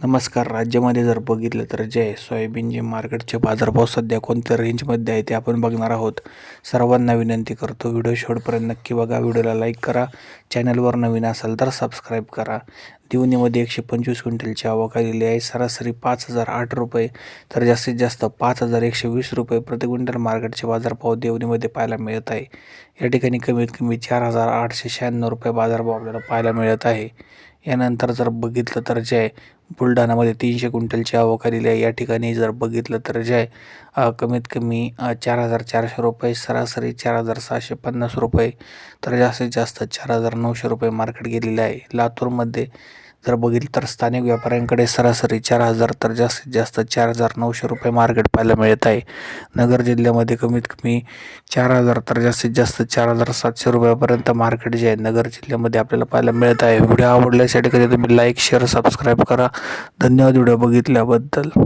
नमस्कार. राज्यामध्ये जर बघितलं तर जे आहे सोयाबीनचे मार्केटचे बाजारभाव सध्या कोणत्या रेंजमध्ये आहे ते आपण बघणार आहोत. सर्वांना विनंती करतो व्हिडिओ शेवटपर्यंत नक्की बघा. व्हिडिओला लाईक करा. चॅनलवर नवीन असाल तर सबस्क्राईब करा. दिवणीमध्ये एकशे पंचवीस क्विंटलची आवक आलेली आहे. सरासरी पाच हजार आठ रुपये तर जास्तीत जास्त पाच हजार एकशे वीस रुपये प्रति क्विंटल मार्केटचे बाजारभाव देवणीमध्ये पाहायला मिळत आहे. या ठिकाणी कमीत कमी चार हजार आठशे शहाण्णव रुपये बाजारभाव आपल्याला पाहायला मिळत आहे. यानंतर जर बघितलं तर जे आहे बुलढाणामध्ये तीनशे क्विंटलची आवक आलेली आहे. या ठिकाणी जर बघितलं तर जे आहे कमीत कमी चार हजार चारशे रुपये सरासरी चार हजार सहाशे पन्नास रुपये तर जास्तीत जास्त चार हजार नऊशे रुपये मार्केट गेलेलं आहे. लातूरमध्ये जर बघितलं तर स्थानिक व्यापाऱ्यांकडे सरासरी चार हजार तर जास्तीत जास्त चार हजार नऊशे रुपये मार्केट पाहायला मिळत आहे. नगर जिल्ह्यामध्ये कमीत कमी चार हजार तर जास्तीत जास्त चार हजार सातशे रुपयापर्यंत मार्केट जे आहे नगर जिल्ह्यामध्ये आपल्याला पाहायला मिळत आहे. व्हिडिओ आवडल्यासाठी कधी तुम्ही लाईक शेअर सबस्क्राईब करा. धन्यवाद व्हिडिओ बघितल्याबद्दल.